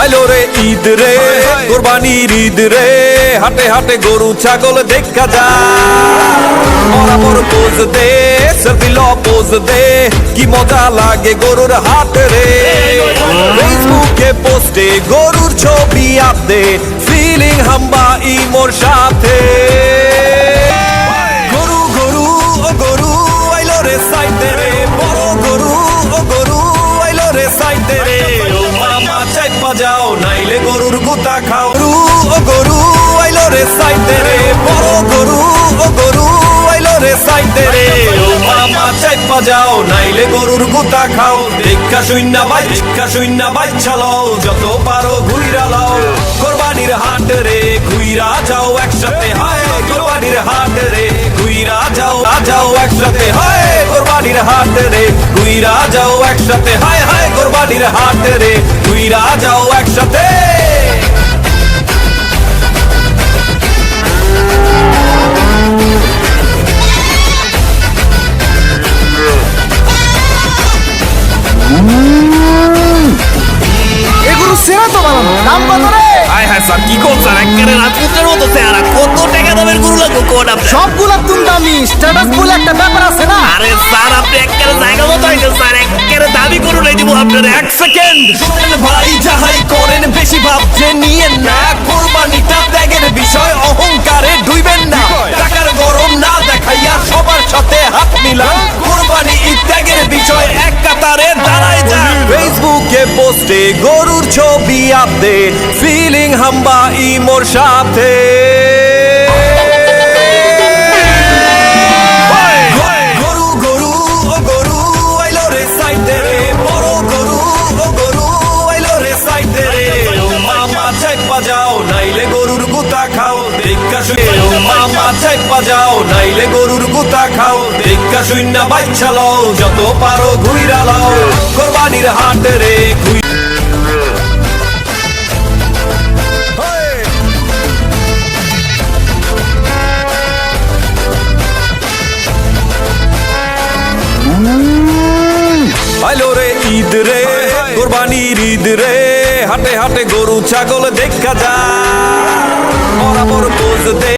আইলো রে ঈদ রে, কোরবানির ঈদ রে, হাটে হাটে গরু, ছাগল দেখা যা পোজ দে সেলফি ল পোজ দে, কি মজা লাগে গরুর হাট রে। ফেসবুকে পোস্টে গরুর ছবি আপদে ফিলিং হাম্বা ইমোর সাথে। গরুর গুতা খাও। গরু ও গরু, আইলো রে সাইতে রে। বড় গরু ও গরু, আইলো রে সাইতে রে। ও মামা চাইপা যাও, নাইলে গরুর গুতা খাও। দেখা শূন্য বাই দেখা শূন্য বাই চালাও যত পারো ঘুইরা লাও। কোরবানির হাট রে, ঘুইরা যাও একসাথে। হায়, কোরবানির হাট রে, ঘুইরা যাও যাও একসাথে। হায় কোরবানির হাট রে। ঘুইরা যাও একসাথে হায় হায় কোরবানির হাট রে। ঘুইরা যাও একসাথে। এগুলো সেরা তো বানানো দাম কত রে। হায় স্যার কি করছেন? একেবারে রাজপুতের মতো চেহারা। কত টাকা দামের গরু কোন আপনার সবগুলো তুম দামি স্ট্যাটাস বলে একটা ব্যাপার আছে না? আরে স্যার আপনি একেবারে জায়গা মতো হয়েছে স্যার। একেবারে দাবি করুন এই দিব আপনার এক সেকেন্ড। শোনেন ভাই যাহাই করেন বেশি ভাবছে নিয়েন না। কোরবানিটা ত্যাগের বিষয় অহংকারে ডুইবেন না। টাকার গরম না দেখাইয়া সবার সাথে হাত মিলান। কোরবানি ত্যাগের বিষয় এক কাতারে দাঁড়ায় যান। ফেসবুকে পোস্টে গরুর ছবি আপদে ফিলিং হাম্বা ইমোর সাথে। চাইপা যাও নাইলে গরুর গুতা খাও। দেখা শুনে ও মামা চাইপা যাও নাইলে গরুর গুতা খাও। দেখা শূন্য বাচ্চা লও যত পারো ঘুইরা লাও। কোরবানির হাট রে ঘুই Hey! রে ঈদ রে কোরবানির ঈদ রে হাটে হাটে ছাগল দেখা যা বরাবর পোজ দে